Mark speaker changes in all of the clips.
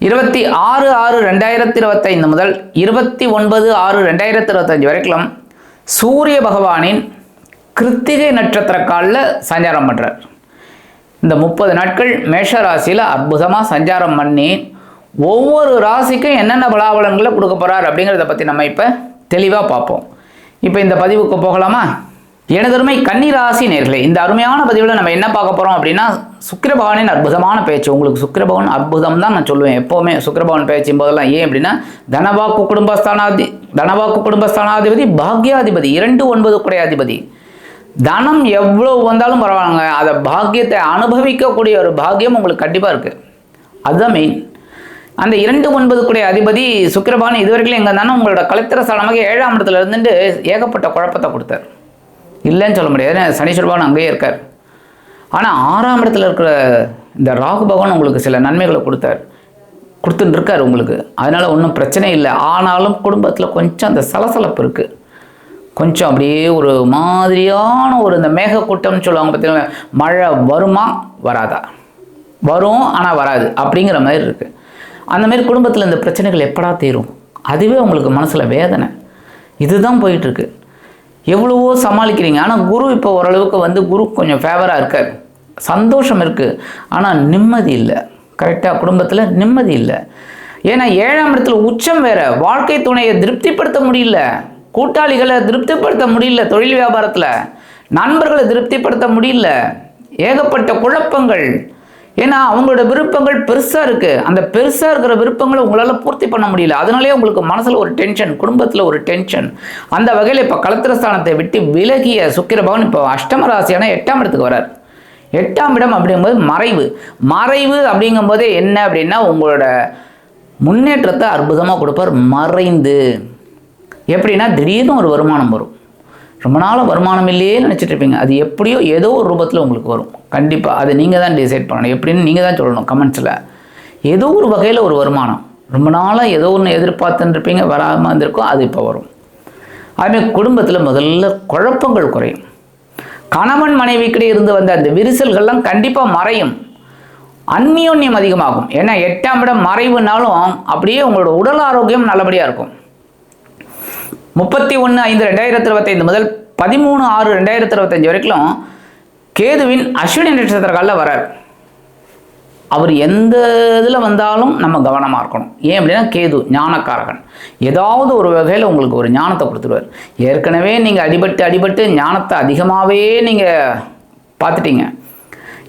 Speaker 1: இருபத்தி ஆறு ஆறு ரெண்டாயிரத்தி இருபத்தைந்து முதல் இருபத்தி ஒன்பது ஆறு ரெண்டாயிரத்தி இருபத்தஞ்சு வரைக்கும் சூரிய பகவானின் கிருத்திகை நட்சத்திர காலில் சஞ்சாரம் பண்ணுறார் இந்த முப்பது நாட்கள் மேஷ ராசியில் அற்புதமாக சஞ்சாரம் பண்ணி ஒவ்வொரு ராசிக்கும் என்னென்ன பலாபலங்களை கொடுக்க போகிறார் அப்படிங்கிறத பற்றி நம்ம இப்போ தெளிவாக பார்ப்போம். இப்போ இந்த பதிவுக்கு போகலாமா? எனதருமை அருமை ராசி நேர்களே இந்த அருமையான பதிவில் நம்ம என்ன பார்க்க போகிறோம் அப்படின்னா சுக்கிரபகவானின் அற்புதமான பேச்சு. உங்களுக்கு சுக்கிரபவன் அற்புதம் தான் நான் சொல்லுவேன் எப்போவுமே. சுக்கிரபவன் பேச்சும் போதெல்லாம் ஏன் அப்படின்னா தனவாக்கு குடும்பஸ்தானாதி தனவாக்கு குடும்பஸ்தானாதிபதி பாக்யாதிபதி இரண்டு ஒன்பது குடையாதிபதி. தனம் எவ்வளோ வந்தாலும் பரவாயில்லைங்க. அதை பாக்கியத்தை அனுபவிக்கக்கூடிய ஒரு பாக்கியம் உங்களுக்கு கண்டிப்பாக இருக்குது அதுதான் மெயின் அந்த இரண்டு ஒன்பது கூடிய அதிபதி சுக்கிரபான் இதுவரைக்கும் எங்கே இருந்தாலும் உங்களோட கலத்திர ஸ்தானமாக ஏழாம் இடத்துல இருந்துட்டு ஏகப்பட்ட குழப்பத்தை கொடுத்தார். இல்லைன்னு சொல்ல முடியாது. ஏன்னா சனீஸ்வரபான் அங்கேயே இருக்கார். ஆனால் ஆறாம் இடத்துல இருக்கிற இந்த ராகு பகவான் உங்களுக்கு சில நன்மைகளை கொடுத்தார். கொடுத்துட்டு இருக்கார் உங்களுக்கு. அதனால் ஒன்றும் பிரச்சனை இல்லை. ஆனாலும் குடும்பத்தில் கொஞ்சம் அந்த சலசலப்பு இருக்குது கொஞ்சம் அப்படியே ஒரு மாதிரியான ஒரு இந்த மேகக்கூட்டம்னு சொல்லுவாங்க பார்த்தீங்கன்னா மழை வருமா? வராதா. வரும் ஆனால் வராது. அப்படிங்கிற மாதிரி இருக்குது அந்த மாதிரி குடும்பத்தில் இந்த பிரச்சனைகள் எப்படா தீரும்? அதுவே உங்களுக்கு மனசில் வேதனை. இதுதான் போயிட்டுருக்கு எவ்வளவோ சமாளிக்கிறீங்க. ஆனால் குரு இப்போ ஓரளவுக்கு வந்து குரு கொஞ்சம் ஃபேவராக இருக்கார். சந்தோஷம் இருக்குது ஆனால் நிம்மதி இல்லை. கரெக்டாக குடும்பத்தில் நிம்மதி இல்லை. ஏன்னா ஏழாம் இடத்துல உச்சம் வேற. வாழ்க்கை துணையை திருப்திப்படுத்த முடியல. கூட்டாளிகளை திருப்திப்படுத்த முடியல தொழில் வியாபாரத்தில். நண்பர்களை திருப்திப்படுத்த முடியல. ஏகப்பட்ட குழப்பங்கள். ஏன்னா அவங்களோட விருப்பங்கள் பெருசாக இருக்குது அந்த பெருசாக இருக்கிற விருப்பங்களை உங்களால் பூர்த்தி பண்ண முடியல. அதனாலே உங்களுக்கு மனசில் ஒரு டென்ஷன் குடும்பத்தில் ஒரு டென்ஷன். அந்த வகையில் இப்போ கலத்திரஸ்தானத்தை விட்டு விலகிய சுக்கிரபவன் இப்போ அஷ்டம ராசியான எட்டாம் இடத்துக்கு வரார் எட்டாம் இடம் அப்படிங்கும்போது மறைவு. மறைவு அப்படிங்கும்போது என்ன அப்படின்னா உங்களோட முன்னேற்றத்தை அற்புதமாக கொடுப்பார். மறைந்து. எப்படின்னா திடீர்னு ஒரு வருமானம் வரும். ரொம்ப நாளாக வருமானம் இல்லையே நினச்சிட்டு இருப்பீங்க. அது எப்படியோ ஏதோ ஒரு ரூபத்தில் உங்களுக்கு வரும். கண்டிப்பாக அதை நீங்கள் தான் டிசைட் பண்ணணும். எப்படின்னு நீங்கள் தான் சொல்லணும் கமெண்ட்ஸில் ஏதோ ஒரு வகையில் ஒரு வருமானம். ரொம்ப நாளாக ஏதோ ஒன்று எதிர்பார்த்துருப்பீங்க வராமல் இருந்திருக்கும். அது இப்போ வரும். அதுமாதிரி குடும்பத்தில் முதல்ல குழப்பங்கள் குறையும். கணவன் மனைவிக்கிட்டே இருந்து வந்த அந்த விரிசல்கள்லாம் கண்டிப்பாக மறையும். அந்நியோன்யம் அதிகமாகும். ஏன்னா எட்டாம் இடம் மறைவுனாலும் அப்படியே உங்களோட உடல் ஆரோக்கியம் நல்லபடியாக இருக்கும். முப்பத்தி ஒன்று ஐந்து ரெண்டாயிரத்தி இருபத்தைந்து முதல் பதிமூணு ஆறு ரெண்டாயிரத்தி இருபத்தஞ்சி வரைக்கும் கேதுவின் அஸ்வினி நட்சத்திர காலில் வரார் அவர் எந்த இதில் வந்தாலும் நம்ம கவனமாக இருக்கணும். ஏன் அப்படின்னா கேது ஞானக்காரகன். ஏதாவது ஒரு வகையில் உங்களுக்கு ஒரு ஞானத்தை கொடுத்துருவார். ஏற்கனவே நீங்கள் அடிபட்டு அடிபட்டு ஞானத்தை அதிகமாகவே நீங்கள் பார்த்துட்டீங்க.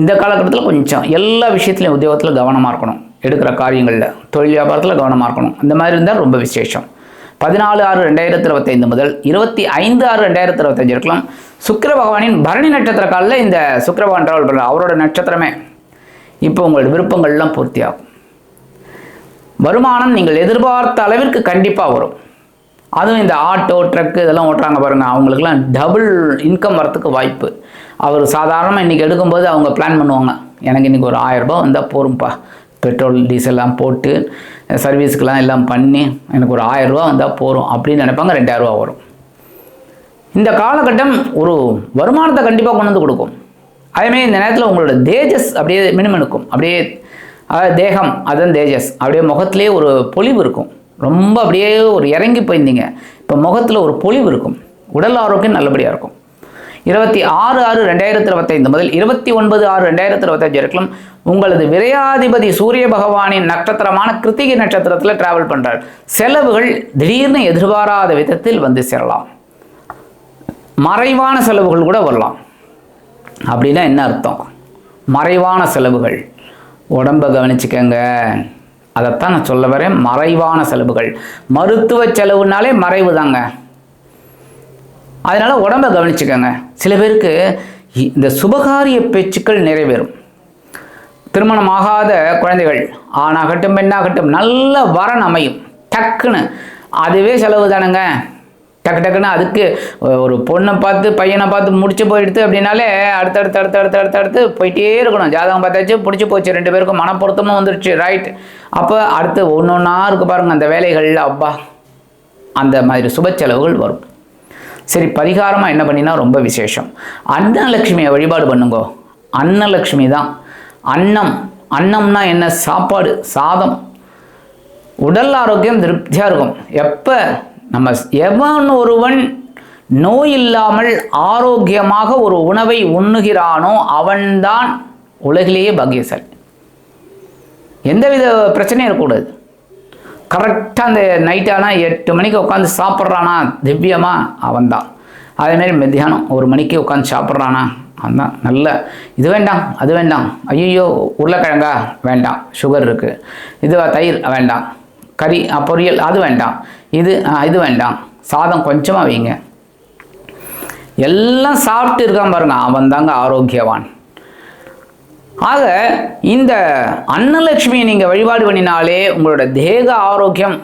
Speaker 1: இந்த காலகட்டத்தில் கொஞ்சம் எல்லா விஷயத்துலையும் உத்தியோகத்தில் கவனமாக இருக்கணும். எடுக்கிற காரியங்களில் தொழில் வியாபாரத்தில் கவனமாக இருக்கணும். இந்த மாதிரி இருந்தால் ரொம்ப விசேஷம். பதினாலு ஆறு ரெண்டாயிரத்தி இருபத்தைந்து முதல் இருபத்தி ஐந்து ஆறு ரெண்டாயிரத்தி இருபத்தஞ்சு இருக்கலாம் சுக்கர பகவானின் பரணி நட்சத்திர காலில் இந்த சுக்கர பகவான் டிராவல் பண்ணுறார் அவரோட நட்சத்திரமே. இப்போ உங்களோட விருப்பங்கள்லாம் பூர்த்தியாகும். வருமானம் நீங்கள் எதிர்பார்த்த அளவிற்கு கண்டிப்பாக வரும். அதுவும் இந்த ஆட்டோ ட்ரக்கு இதெல்லாம் ஓட்டுறாங்க பாருங்கள் அவங்களுக்குலாம் டபுள் இன்கம் வரத்துக்கு வாய்ப்பு. அவர் சாதாரணமாக இன்றைக்கி எடுக்கும்போது அவங்க பிளான் பண்ணுவாங்க. எனக்கு இன்றைக்கி ஒரு ஆயரரூபா வந்தால் போரும்ப்பா பெட்ரோல் டீசல்லாம் போட்டு சர்வீஸ்க்கெலாம் எல்லாம் பண்ணி எனக்கு ஒரு ஆயரூபா வந்தால் போகிறோம் அப்படின்னு நினைப்பாங்க ரெண்டாயிரரூபா வரும். இந்த காலகட்டம் ஒரு வருமானத்தை கண்டிப்பாக கொண்டு வந்து கொடுக்கும். அதேமாரி இந்த நேரத்தில் உங்களோட தேஜஸ் அப்படியே மினுமினுக்கும். அப்படியே அதாவது தேகம் அதுதான் தேஜஸ். அப்படியே முகத்திலே ஒரு பொலிவு இருக்கும். ரொம்ப அப்படியே ஒரு இறங்கி போயிருந்தீங்க. இப்போ முகத்தில் ஒரு பொலிவு இருக்கும். உடல் ஆரோக்கியம் நல்லபடியாக இருக்கும். இருபத்தி ஆறு ஆறு ரெண்டாயிரத்தி இருபத்தைந்து முதல் இருபத்தி ஒன்பது ஆறு ரெண்டாயிரத்தி இருபத்தஞ்சு வரைக்கும் உங்களது விரையாதிபதி சூரிய பகவானின் நட்சத்திரமான கிருத்திகை நட்சத்திரத்தில் டிராவல் பண்ணுறார் செலவுகள் திடீர்னு எதிர்பாராத விதத்தில் வந்து சேரலாம். மறைவான செலவுகள் கூட வரலாம். அப்படின்னா என்ன அர்த்தம்? மறைவான செலவுகள். உடம்பை கவனிச்சுக்கங்க. அதைத்தான் நான் சொல்ல வரேன். மறைவான செலவுகள். மருத்துவ செலவுனாலே மறைவு தாங்க அதனால் உடம்பை கவனிச்சுக்கோங்க. சில பேருக்கு இந்த சுபகாரிய பேச்சுக்கள் நிறைவேறும். திருமணம் ஆகாத குழந்தைகள் ஆணாகட்டும் பெண்ணாகட்டும் நல்ல வரன் அமையும். டக்குன்னு அதுவே செலவு தானுங்க. டக்கு டக்குன்னு அதுக்கு ஒரு பொண்ணை பார்த்து பையனை பார்த்து முடிச்சு போயிடுது அப்படின்னாலே அடுத்தடுத்து அடுத்து அடுத்து அடுத்து அடுத்து போயிட்டே இருக்கணும். ஜாதகம் பார்த்தாச்சு பிடிச்சி போச்சு. ரெண்டு பேருக்கும் மனப்பொருத்தமும் வந்துருச்சு. ரைட் அப்போ அடுத்து ஒன்று ஒன்றா இருக்கு பாருங்கள் அந்த வேலைகள். அப்பா அந்த மாதிரி சுப செலவுகள் வரும். சரி பரிகாரமாக என்ன பண்ணினா ரொம்ப விசேஷம். அன்னலக்ஷ்மியை வழிபாடு பண்ணுங்கோ. அன்னலக்ஷ்மி தான். அன்னம். அன்னம்னா என்ன? சாப்பாடு சாதம். உடல் ஆரோக்கியம் திருப்தியாக இருக்கும். எப்போ? நம்ம எவன் ஒருவன் நோய் இல்லாமல் ஆரோக்கியமாக ஒரு உணவை உண்ணுகிறானோ அவன்தான் உலகிலேயே பாக்கியசாலி. எந்தவித பிரச்சனையும் இருக்கக்கூடாது. கரெக்டாக அந்த நைட் ஆனால் எட்டு மணிக்கு உட்காந்து சாப்பிட்றானா? திவ்யமாக அவன் தான் அதேமாரி மத்தியானம் ஒரு மணிக்கு உட்காந்து சாப்பிட்றானா? அவன்தான். நல்ல இது வேண்டாம் அது வேண்டாம். ஐயோ உருளைக்கிழங்கா? வேண்டாம். சுகர் இருக்குது இது தயிர்? வேண்டாம். கறி பொரியல்? அது வேண்டாம். இது இது வேண்டாம். சாதம் கொஞ்சமாக வைங்க. எல்லாம் சாப்பிட்டு இருக்கான் பாருங்க. அவன் தாங்க ஆரோக்கியவான். ஆக இந்த அன்னலட்சுமியை நீங்கள் வழிபாடு பண்ணினாலே உங்களோட தேக ஆரோக்கியம்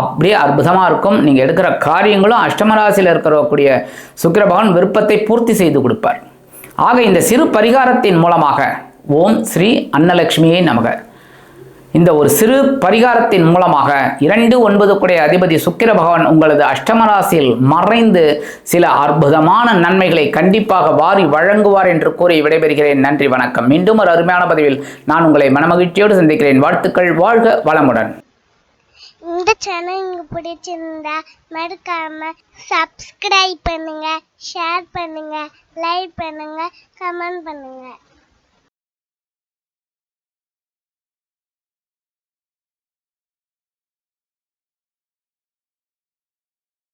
Speaker 1: அப்படியே அற்புதமாக இருக்கும். நீங்கள் எடுக்கிற காரியங்களும் அஷ்டமராசியில் இருக்கக்கூடிய சுக்கிரபகவான் விருப்பத்தை பூர்த்தி செய்து கொடுப்பார். ஆக இந்த சிறு பரிகாரத்தின் மூலமாக ஓம் ஸ்ரீ அன்னலட்சுமியை நமக. இந்த ஒரு சிறு பரிகாரத்தின் மூலமாக இரண்டு ஒன்பது குடைய அதிபதி சுக்கிர பகவான் உங்களது அஷ்டமராசியில் மறைந்து சில அற்புதமான நன்மைகளை கண்டிப்பாக வாரி வழங்குவார் என்று கூறி விடைபெறுகிறேன். நன்றி வணக்கம். மீண்டும் ஒரு அருமையான பதிவில் நான் உங்களை மனமகிழ்ச்சியோடு சந்திக்கிறேன். வாழ்த்துக்கள் வாழ்க வளமுடன்.
Speaker 2: இந்த சேனல் உங்களுக்கு பிடிச்சிருந்தா மறக்காம சப்ஸ்கிரைப் பண்ணுங்க ஷேர் பண்ணுங்க லைக் பண்ணுங்க கமெண்ட் பண்ணுங்க.